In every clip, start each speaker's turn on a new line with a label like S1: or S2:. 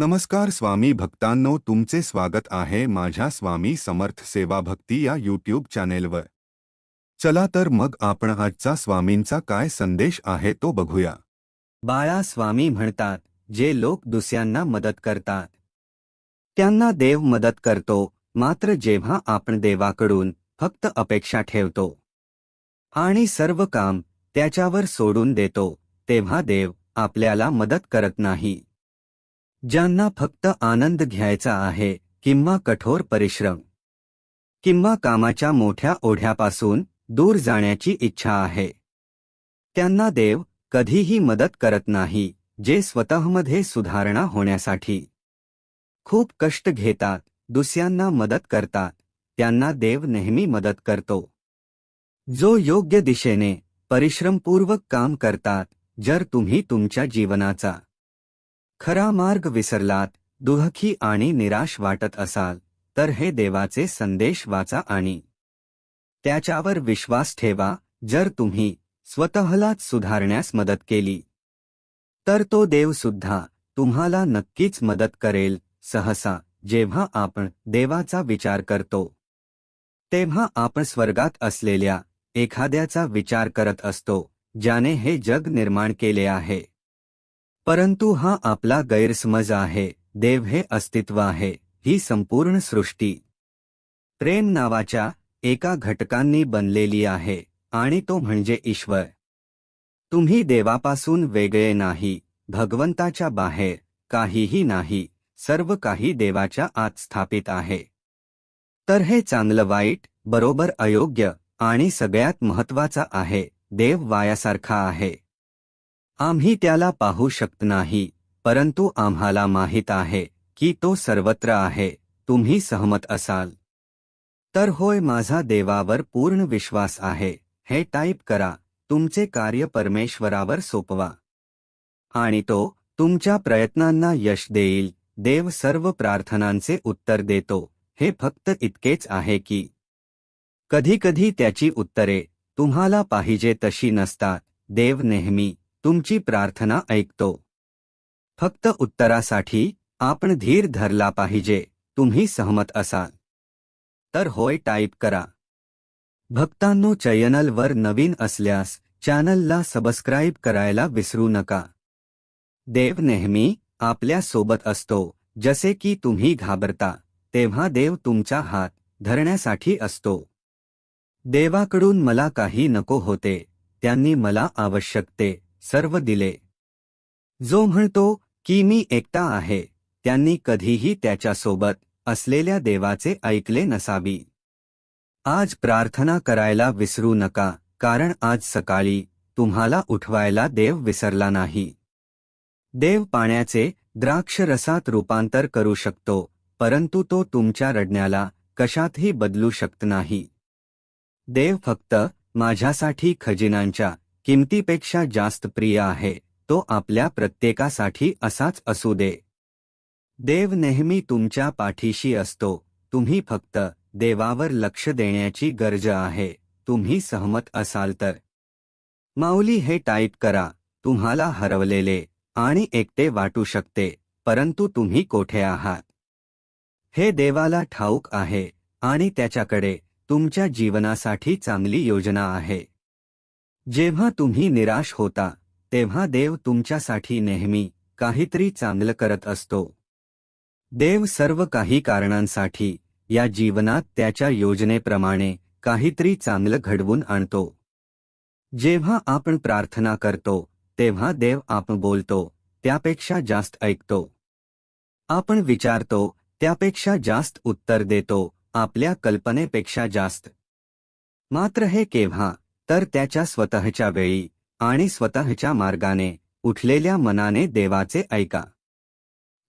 S1: नमस्कार स्वामी भक्तांनो तुमचे स्वागत आहे माझ्या स्वामी समर्थ सेवा भक्ती या यूट्यूब चॅनेलवर. चला तर मग आपण आजचा स्वामींचा काय संदेश आहे तो बघूया.
S2: बाळा स्वामी म्हणतात जे लोक दुसऱ्यांना मदत करतात त्यांना देव मदत करतो मात्र जेव्हा आपण देवाकडून फक्त अपेक्षा ठेवतो आणि सर्व काम त्याच्यावर सोडून देतो तेव्हा देव आपल्याला मदत करत नाही. ज्यांना फक्त आनंद घ्यायचा आहे किंवा कठोर परिश्रम किंवा कामाच्या मोठ्या ओढ्यापासून दूर जाण्याची इच्छा आहे. त्यांना देव कधीही मदत करत नाही जे स्वतःमध्ये सुधारणा होण्यासाठी. खूप कष्ट घेतात दुसऱ्यांना मदत करतात त्यांना देव नेहमी मदत करतो. जो योग्य दिशेने परिश्रमपूर्वक काम करतात जर तुम्ही तुमच्या जीवनाचा खरा मार्ग विसरलात दुःखी आणि निराश वाटत असाल तर हे देवाचे संदेश वाचा आणि त्याच्यावर विश्वास ठेवा जर तुम्ही स्वतःलाच सुधारण्यास मदत केली तर तो देव सुद्धा तुम्हाला नक्कीच मदत करेल सहसा जेव्हा आपण देवाचा विचार करतो. तेव्हा आपण स्वर्गात असलेल्या एखाद्याचा विचार करत असतो ज्याने हे जग निर्माण केले आहे. परंतु हा आपला गैरसमज आहे देव हे अस्तित्व आहे ही संपूर्ण सृष्टी. प्रेम नावाच्या एका घटकांनी बनलेली आहे आणि तो म्हणजे ईश्वर. तुम्ही देवापासून वेगळे नाही भगवंताच्या बाहेर काहीही नाही सर्व काही देवाच्या आत स्थापित आहे. तर हे चांगलं वाईट बरोबर अयोग्य आणि सगळ्यात महत्त्वाचा आहे देव वायासारखा आहे. आम्ही त्याला पाहू शकत नाही परंतु आम्हाला माहीत आहे की तो सर्वत्र आहे तुम्ही सहमत असाल. तर होय माझा देवावर पूर्ण विश्वास आहे हे टाईप करा तुमचे कार्य परमेश्वरावर सोपवा. आणि तो तुमच्या प्रयत्नांना यश देईल देव सर्व प्रार्थनांचे उत्तर देतो हे फक्त इतकेच आहे की. कधीकधी त्याची उत्तरे तुम्हाला पाहिजे तशी नसतात देव नेहमी तुमची प्रार्थना ऐकतो. फक्त उत्तरासाठी आपण धीर धरला पाहिजे तुम्ही सहमत असाल. तर होय टाईप करा. भक्तांनो चॅनलवर नवीन असल्यास चॅनलला सबस्क्राईब करायला विसरू नका. देव नेहमी आपल्यासोबत असतो जसे की तुम्ही घाबरता तेव्हा देव तुमचा हात धरण्यासाठी असतो. देवाकडून मला काही नको होते त्यांनी मला आवश्यक ते सर्व दिले. जो म्हणतो की मी एकटा आहे त्यांनी कधीही त्याच्यासोबत असलेल्या देवाचे ऐकले नसावी. आज प्रार्थना करायला विसरू नका कारण आज सकाळी तुम्हाला उठवायला देव विसरला नाही. देव पाण्याचे द्राक्षरसात रूपांतर करू शकतो परंतु तो तुमच्या रडण्याला कशातही बदलू शकत नाही. देव फक्त माझ्यासाठी खजिनांच्या किमतीपेक्षा जास्त प्रिय आहे तो आपल्या प्रत्येकासाठी असाच असू दे. देव नेहमी तुमच्या पाठीशी असतो तुम्ही फक्त देवावर लक्ष देण्याची गरज आहे तुम्ही सहमत असाल तर. माऊली हे टाईप करा तुम्हाला हरवलेले आणि एकटे वाटू शकते परंतु तुम्ही कोठे आहात? हे देवाला ठाऊक आहे आणि त्याच्याकडे तुमच्या जीवनासाठी चांगली योजना आहे. जेव्हा तुम्ही निराश होता तेव्हा देव तुमच्यासाठी नेहमी काहीतरी चांगलं करत असतो. देव सर्व काही कारणांसाठी या जीवनात त्याच्या योजनेप्रमाणे काहीतरी चांगलं घडवून आणतो. जेव्हा आपण प्रार्थना करतो तेव्हा देव आपण बोलतो त्यापेक्षा जास्त ऐकतो. आपण विचारतो त्यापेक्षा जास्त उत्तर देतो आपल्या कल्पनेपेक्षा जास्त. मात्र हे केव्हा? तर त्याच्या स्वतःच्या वेळी आणि स्वतःच्या मार्गाने उठलेल्या मनाने देवाचे ऐका.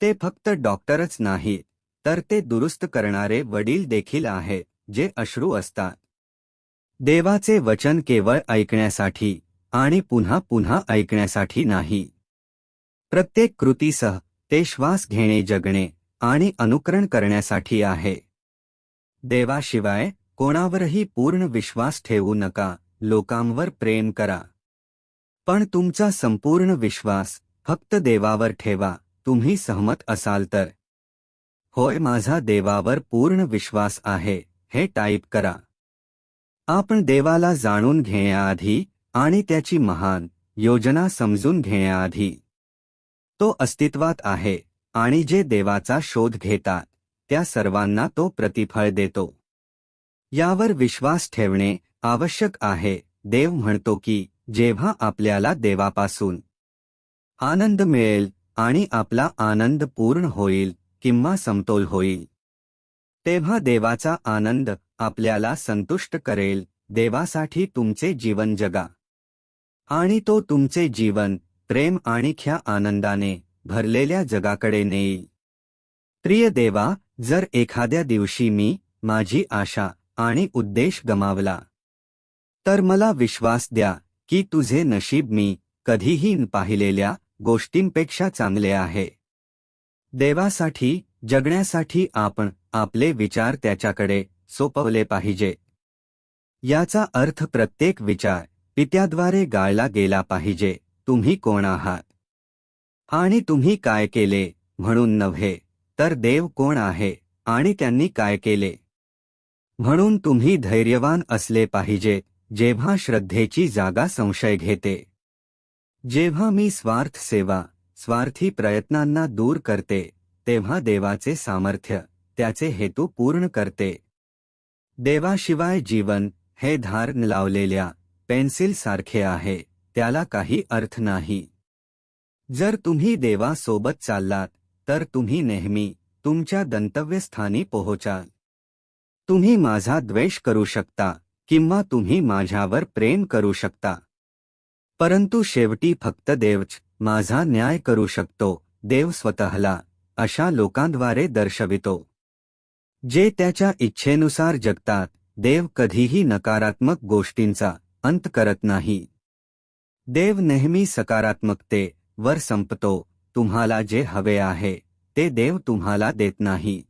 S2: ते फक्त डॉक्टरच नाही तर ते दुरुस्त करणारे वडील देखील आहे जे अश्रू असतात. देवाचे वचन केवळ ऐकण्यासाठी आणि पुन्हा पुन्हा ऐकण्यासाठी नाही. प्रत्येक कृतीसह ते श्वास घेणे जगणे आणि अनुकरण करण्यासाठी आहे. देवाशिवाय कोणावरही पूर्ण विश्वास ठेवू नका. लोकांवर प्रेम करा. पण तुमचा संपूर्ण विश्वास फक्त देवावर ठेवा तुम्ही सहमत असाल तर. होय माझा देवावर पूर्ण विश्वास आहे हे टाईप करा. आपण देवाला जाणून घेण्याआधी आणि त्याची महान योजना समजून घेण्याआधी. तो अस्तित्वात आहे आणि जे देवाचा शोध घेतात त्या सर्वांना तो प्रतिफळ देतो. यावर विश्वास ठेवणे आवश्यक आहे. देव म्हणतो की जेव्हा आपल्याला देवापासून आनंद मिळेल आणि आपला आनंद पूर्ण होईल किंवा समतोल होईल तेव्हा देवाचा आनंद आपल्याला संतुष्ट करेल. देवासाठी तुमचे जीवन जगा आणि तो तुमचे जीवन प्रेम आणि ख्या आनंदाने भरलेल्या जगाकडे नेईल. प्रिय देवा जर एखाद्या दिवशी मी माझी आशा आणि उद्देश गमावला तर मला विश्वास द्या की तुझे नशीब मी कधीही पाहिलेल्या गोष्टींपेक्षा चांगले आहे. देवासाठी जगण्यासाठी आपण आपले विचार त्याच्याकडे सोपवले पाहिजे. याचा अर्थ प्रत्येक विचार पित्याद्वारे गाळला गेला पाहिजे तुम्ही कोण आहात? आणि तुम्ही काय केले म्हणून नव्हे तर देव कोण आहे आणि त्यांनी काय केले? म्हणून तुम्ही धैर्यवान असले पाहिजे जेव्हा श्रद्धेची जागा संशय घेते. जेव्हा मी स्वार्थ सेवा स्वार्थी प्रयत्नांना दूर करते तेव्हा देवाचे सामर्थ्य त्याचे हेतू पूर्ण करते. देवाशिवाय जीवन हे धार न लावलेल्या पेन्सिल सारखे आहे त्याला काही अर्थ नाही. जर तुम्ही देवासोबत चाललात तर तुम्ही नेहमी तुमच्या गंतव्यस्थानी पोहोचाल. तुम्ही माझा द्वेष करू शकता किंवा तुम्ही माझ्यावर प्रेम करू शकता. परंतु शेवटी फक्त देवच माझा न्याय करू शकतो देव स्वतःला अशा लोकांद्वारे दर्शवितो. जे त्याच्या इच्छेनुसार जगतात देव कधीही नकारात्मक गोष्टींचा अंत करत नाही. देव नेहमी सकारात्मकते वर संपतो तुम्हाला जे हवे आहे ते देव तुम्हाला देत नाही.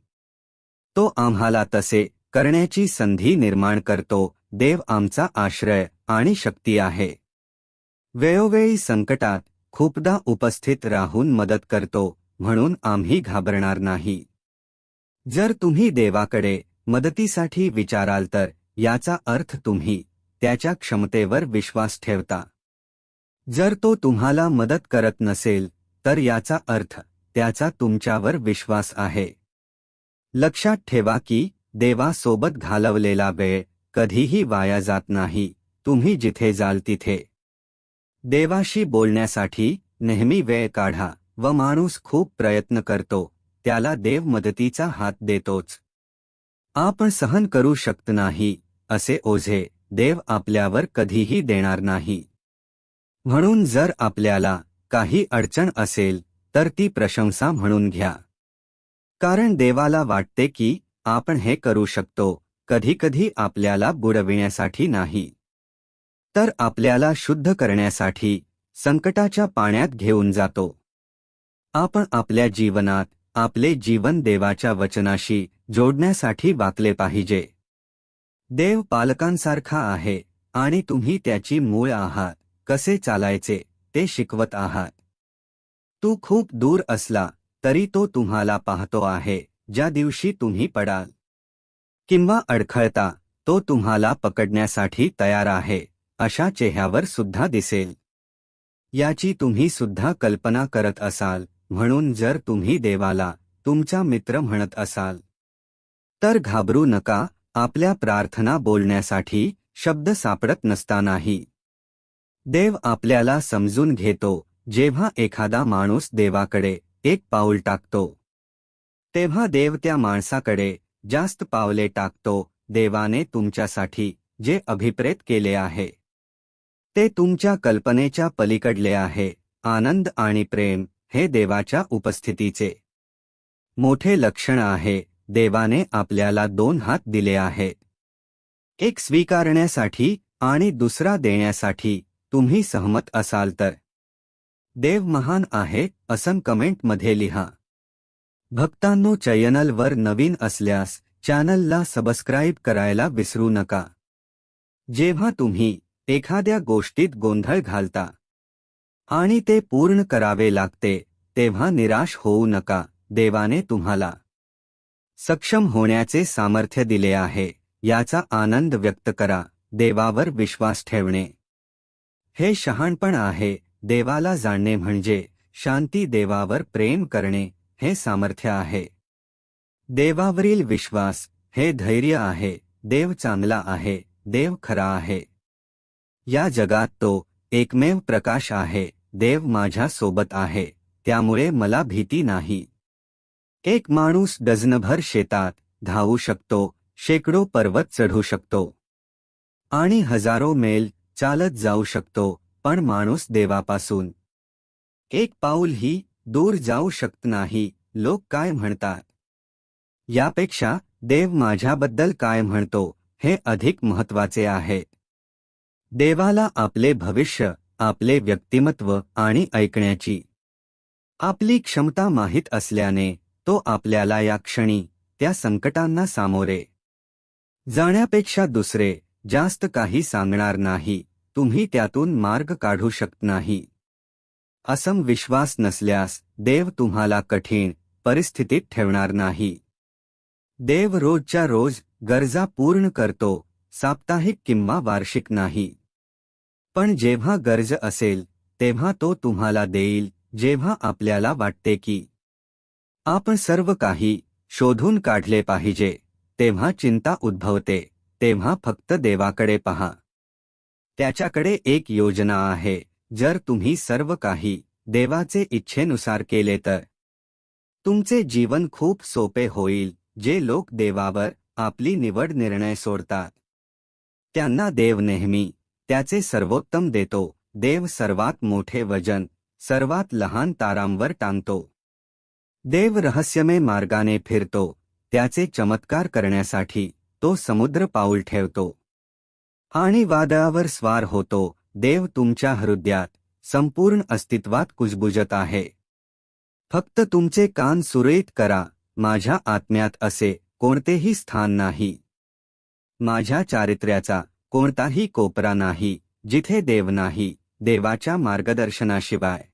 S2: तो आम्हाला तसे करण्याची संधी निर्माण करतो देव आमचा आश्रय आणि शक्ती आहे. वेळोवेळी संकटात खूपदा उपस्थित राहून मदत करतो म्हणून आम्ही घाबरणार नाही. जर तुम्ही देवाकडे मदतीसाठी विचाराल तर याचा अर्थ तुम्ही त्याच्या क्षमतेवर विश्वास ठेवता. जर तो तुम्हाला मदत करत नसेल तर याचा अर्थ त्याचा तुमच्यावर विश्वास आहे. लक्षात ठेवा की देवासोबत घालवलेला वेळ कधीही वाया जात नाही तुम्ही जिथे जाल तिथे. देवाशी बोलण्यासाठी नेहमी वेळ काढा व माणूस खूप प्रयत्न करतो त्याला देव मदतीचा हात देतोच. आपण सहन करू शकत नाही असे ओझे देव आपल्यावर कधीही देणार नाही. म्हणून जर आपल्याला काही अडचण असेल तर ती प्रशंसा म्हणून घ्या. कारण देवाला वाटते की आपण हे करू शकतो कधीकधी आपल्याला बुडविण्यासाठी नाही. तर आपल्याला शुद्ध करण्यासाठी संकटाच्या पाण्यात घेऊन जातो. आपण आपल्या जीवनात आपले जीवन देवाच्या वचनाशी जोडण्यासाठी वाकले पाहिजे. देव पालकांसारखा आहे आणि तुम्ही त्याची मूळ आहात कसे चालायचे ते शिकवत आहात. तू खूप दूर असला तरी तो तुम्हाला पाहतो आहे ज्या दिवशी तुम्ही पडाल. किंवा अडखळता तो तुम्हाला पकडण्यासाठी तयार आहे अशा चेहऱ्यावर सुद्धा दिसेल. याची तुम्ही सुद्धा कल्पना करत असाल म्हणून जर तुम्ही देवाला तुमचा मित्र म्हणत असाल. तर घाबरू नका आपल्या प्रार्थना बोलण्यासाठी शब्द सापडत नसतानाही. देव आपल्याला समजून घेतो जेव्हा एखादा माणूस देवाकडे एक पाऊल टाकतो. तेव्हा देव त्या माणसाकडे जास्त पावले टाकतो देवाने तुमच्यासाठी जे अभिप्रेत केले आहे. ते तुमच्या कल्पनेच्या पलीकडले आहे. आनंद आणि प्रेम हे देवाच्या उपस्थितीचे. मोठे लक्षण आहे. देवाने आपल्याला दोन हात दिले आहे. एक स्वीकारण्यासाठी आणि दुसरा देण्यासाठी तुम्ही सहमत असाल तर. देव महान आहे असं कमेंटमध्ये लिहा. भक्तांनो चॅनलवर नवीन असल्यास चॅनलला सबस्क्राईब करायला विसरू नका. जेव्हा तुम्ही एखाद्या गोष्टीत गोंधळ घालता आणि ते पूर्ण करावे लागते तेव्हा निराश होऊ नका. देवाने तुम्हाला सक्षम होण्याचे सामर्थ्य दिले आहे याचा आनंद व्यक्त करा. देवावर विश्वास ठेवणे हे शहाणपण आहे. देवाला जाणणे म्हणजे शांती देवावर प्रेम करणे. हे सामर्थ्य आहे. देवावरील विश्वास हे धैर्य आहे. देव चांगला आहे. देव खरा आहे. या जगात तो एकमेव प्रकाश आहे. देव माझ्या सोबत आहे. त्यामुळे मला भीती नाही. एक माणूस डझनभर शेतात धावू शकतो शेकडो पर्वत चढू शकतो. आणि हजारो मेल चालत जाऊ शकतो पण माणूस देवापासून. एक पाऊलही दूर जाऊ शकत नाही. लोक काय म्हणतात? यापेक्षा देव माझ्याबद्दल काय म्हणतो हे अधिक महत्त्वाचे आहे. देवाला आपले भविष्य आपले व्यक्तिमत्व आणि ऐकण्याची आपली क्षमता माहीत असल्याने तो आपल्याला या क्षणी त्या संकटांना सामोरे जाण्यापेक्षा दुसरे जास्त काही सांगणार नाही. तुम्ही त्यातून मार्ग काढू शकत नाही. असम विश्वास नसल्यास देव तुम्हाला कठीण परिस्थितीत ठेवणार नाही. देव रोजच्या रोज गरजा पूर्ण करतो साप्ताहिक किंवा वार्षिक नाही. पण जेव्हा गरज असेल तेव्हा तो तुम्हाला देईल जेव्हा आपल्याला वाटते की आपण सर्व काही शोधून काढले पाहिजे तेव्हा चिंता उद्भवते तेव्हा फक्त देवाकडे पहा. त्याच्याकडे एक योजना आहे. जर तुम्ही सर्व काही देवाचे इच्छेनुसार केले तर तुमचे जीवन खूप सोपे होईल जे लोक देवावर आपली निवड निर्णय सोडतात. त्यांना देव नेहमी त्याचे सर्वोत्तम देतो देव सर्वात मोठे वजन सर्वात लहान तारांवर टांगतो. देव रहस्यमय मार्गाने फिरतो त्याचे चमत्कार करण्यासाठी तो समुद्र पाऊल ठेवतो. आणि वादळावर स्वार होतो देव तुमच्या हृदयात संपूर्ण अस्तित्वात कुजबुजत आहे. फक्त तुमचे कान सुरळीत करा माझ्या आत्म्यात असे कोणतेही स्थान नाही. माझ्या चारित्र्याचा कोणताही कोपरा नाही जिथे देव नाही देवाच्या मार्गदर्शनाशिवाय.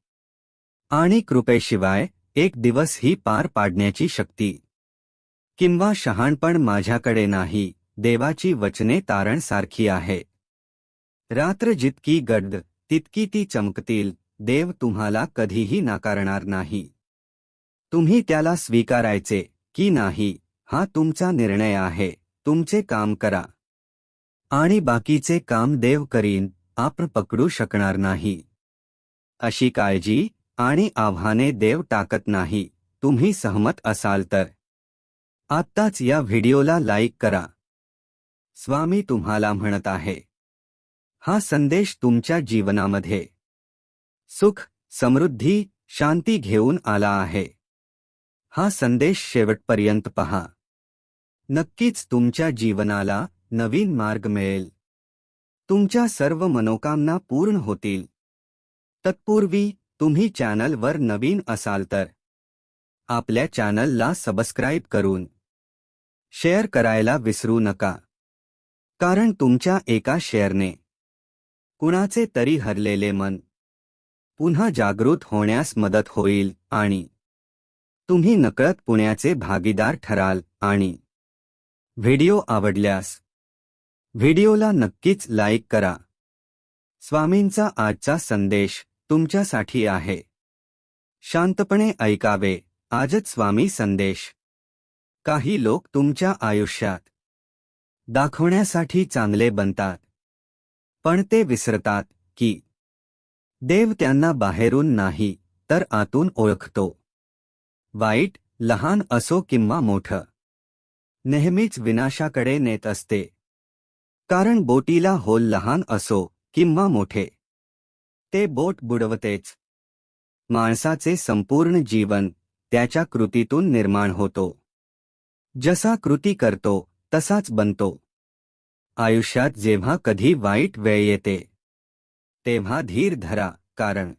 S2: आणि कृपेशिवाय एक दिवस ही पार पाडण्याची शक्ती. किंवा शहाणपण माझ्याकडे नाही देवाची वचने तारणसारखी आहे. रात्र जितकी गड्ड तितकी ती चमकतील देव तुम्हाला कधीही नाकारणार नाही. तुम्ही त्याला स्वीकारायचे की नाही हा तुमचा निर्णय आहे तुमचे काम करा. आणि बाकीचे काम देव करीन आपण पकडू शकणार नाही. अशी काळजी आणि आव्हाने देव टाकत नाही तुम्ही सहमत असाल तर. आत्ताच या व्हिडिओला लाईक करा. स्वामी तुम्हाला म्हणत आहे हा संदेश तुमच्या जीवनामध्ये. सुख समृद्धी शांती घेऊन आला आहे. हा संदेश शेवटपर्यंत पहा. नक्कीच तुमच्या जीवनाला नवीन मार्ग मिळेल. तुमच्या सर्व मनोकामना पूर्ण होतील. तत्पूर्वी तुम्ही चॅनलवर नवीन असाल तर आपल्या चॅनलला सबस्क्राईब करून शेअर करायला विसरू नका. कारण तुमच्या एका शेअरने कुणाचे तरी हरलेले मन. पुन्हा जागृत होण्यास मदत होईल आणि तुम्ही नकळत पुण्याचे भागीदार ठराल आणि व्हिडिओ आवडल्यास व्हिडिओला नक्कीच लाईक करा. स्वामींचा आजचा संदेश तुमच्यासाठी आहे. शांतपणे ऐकावे आजच स्वामी संदेश. काही लोक तुमच्या आयुष्यात दाखवण्यासाठी चांगले बनतात. पण ते विसरतात की देव त्यांना बाहेरून नाही तर आतून ओळखतो. वाईट लहान असो किंवा मोठं नेहमीच विनाशाकडे नेत असते. कारण बोटीला होल लहान असो किंवा मोठे ते बोट बुडवतेच. माणसाचे संपूर्ण जीवन त्याच्या कृतीतून निर्माण होतो. जसा कृती करतो तसाच बनतो. आयुष्यात जेव्हा कधी वाईट वेळ येते तेव्हा धीर धरा कारण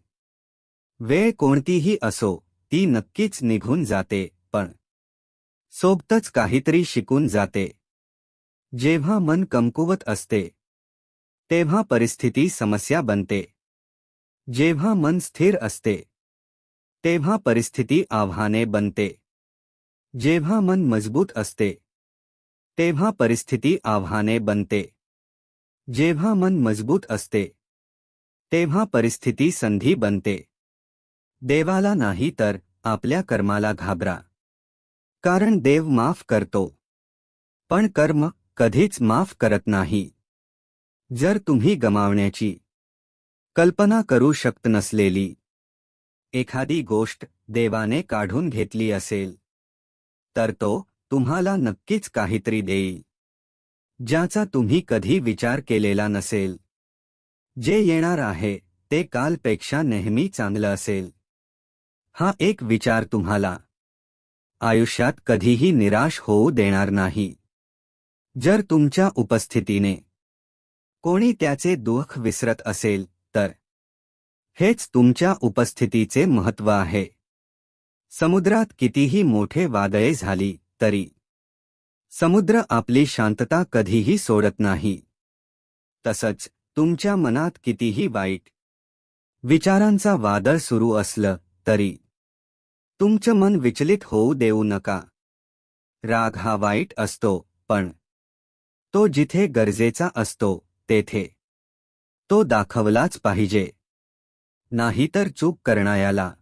S2: वेळ कोणतीही असो ती नक्कीच निघून जाते पण सोबतच काहीतरी शिकून जाते. जेव्हा मन कमकुवत असते तेव्हा परिस्थिती समस्या बनते. जेव्हा मन स्थिर असते तेव्हा परिस्थिती आव्हाने बनते. जेव्हा मन मजबूत असते तेव्हा परिस्थिती आव्हाने बनते. जेव्हा मन मजबूत असते तेव्हा परिस्थिती संधी बनते. देवाला नाही तर आपल्या कर्माला घाबरा. कारण देव माफ करतो. पण कर्म कधीच माफ करत नाही. जर तुम्ही गमावण्याची कल्पना करू शकत नसलेली एखादी गोष्ट देवाने काढून घेतली असेल तर तो तुम्हाला नक्कीच काहीतरी देईल. ज्याचा तुम्ही कधी विचार केलेला नसेल. जे येणार आहे ते कालपेक्षा नेहमी चांगलं असेल. हा एक विचार तुम्हाला. आयुष्यात कधीही निराश होऊ देणार नाही. जर तुमच्या उपस्थितीने कोणी त्याचे दुःख विसरत असेल तर हेच तुमच्या उपस्थितीचे महत्त्व आहे. समुद्रात कितीही मोठे वादळे झाली तरी. समुद्र आपली शांतता कधीही सोडत नाही. तसंच तुमच्या मनात कितीही वाईट विचारांचा वादळ सुरू असलं तरी. तुमचं मन विचलित होऊ देऊ नका. राग हा वाईट असतो पण तो जिथे गरजेचा असतो तेथे. तो दाखवलाच पाहिजे. नाहीतर चूक करणायाला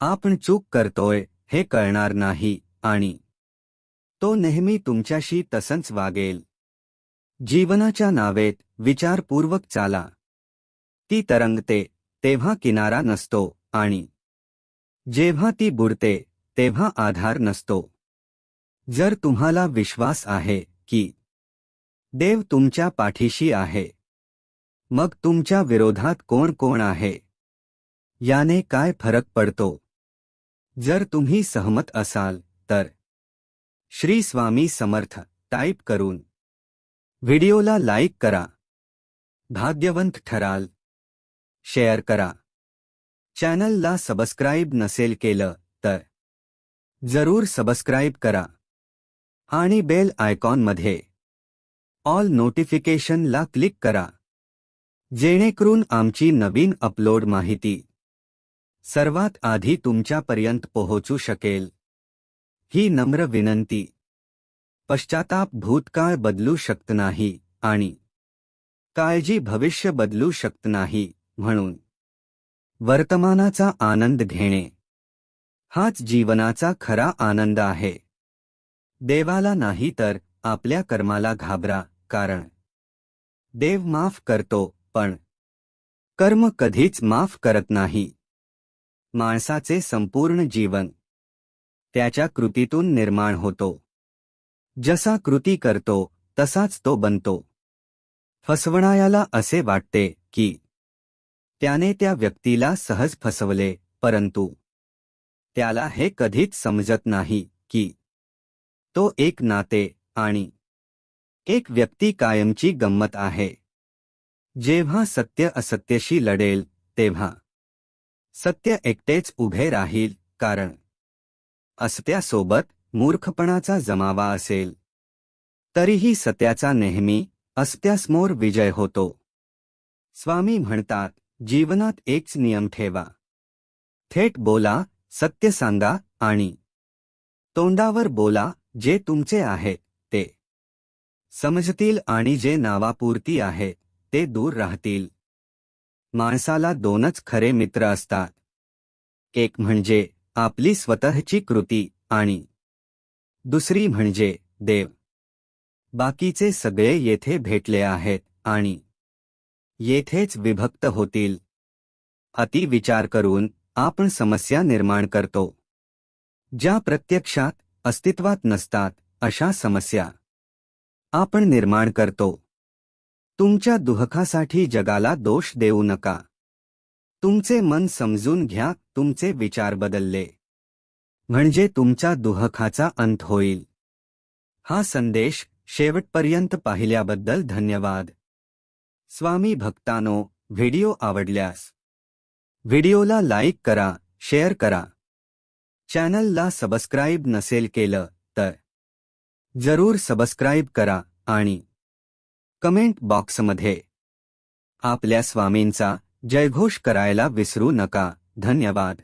S2: आपण चूक करतोय हे कळणार नाही आणि तो नेहमी तुमच्याशी तसंच वागेल. जीवनाच्या नावेत विचारपूर्वक चाला. ती तरंगते तेव्हा किनारा नसतो आणि जेव्हा ती बुडते तेव्हा आधार नसतो. जर तुम्हाला विश्वास आहे की देव तुमच्या पाठीशी आहे मग तुमच्या विरोधात कोण कोण आहे? याने काय फरक पडतो? जर तुम्ही सहमत असाल तर श्री स्वामी समर्थ टाईप करून. व्हिडिओला लाईक करा. भाग्यवंत ठराल. शेअर करा. चॅनलला सबस्क्राईब नसेल केलं तर. जरूर सबस्क्राईब करा. आणि बेल आयकॉनमध्ये ऑल नोटिफिकेशनला क्लिक करा. जेणेकरून आमची नवीन अपलोड माहिती. सर्वात आधी तुमच्यापर्यंत पोहोचू शकेल. ही नम्र विनंती. पश्चाताप भूतकाळ बदलू शकत नाही आणि काळजी भविष्य बदलू शकत नाही म्हणून. वर्तमानाचा आनंद घेणे. हाच जीवनाचा खरा आनंद आहे. देवाला नाही तर आपल्या कर्माला घाबरा कारण देव माफ करतो पण कर्म कधीच माफ करत नाही. माणसाचे संपूर्ण जीवन त्याच्या कृतीतून निर्माण होतो. जसा कृती करतो तसाच तो बनतो. फसवणायाला असे वाटते की त्याने त्या व्यक्तीला सहज फसवले परंतु त्याला हे कधीच समजत नाही की तो एक नाते आणि एक व्यक्ती कायमची गंमत आहे. जेव्हा सत्य असत्यशी लढेल तेव्हा सत्य एकटेच उभे राहील कारण असत्यासोबत मूर्खपणाचा जमावा असेल. तरीही सत्याचा नेहमी असत्यासमोर विजय होतो. स्वामी म्हणतात जीवनात एकच नियम ठेवा. थेट बोला सत्य सांगा आणि तोंडावर बोला जे तुमचे आहेत ते समजतील आणि जे नावापुरती आहे ते दूर राहतील. माणसाला दोनच खरे मित्र असतात. एक म्हणजे आपली स्वतःची कृती आणि दुसरी म्हणजे देव. बाकीचे सगळे येथे भेटले आहेत आणि येथेच विभक्त होतील. अति विचार करून आपण समस्या निर्माण करतो. ज्या प्रत्यक्षात अस्तित्वात नसतात अशा समस्या आपण निर्माण करतो. तुमच्या दुःखासाठी जगाला दोष देऊ नका. तुमचे मन समजून घ्या तुमचे विचार बदलले. म्हणजे तुमच्या दुःखाचा अंत होईल. हा संदेश शेवटपर्यंत पाहिल्याबद्दल धन्यवाद. स्वामी भक्तानो व्हिडिओ आवडल्यास व्हिडिओला लाईक करा शेअर करा. चॅनलला सबस्क्राईब नसेल केलं तर जरूर सबस्क्राईब करा आणि कमेंट बॉक्समध्ये आपल्या स्वामींचा जयघोष करायला विसरू नका. धन्यवाद.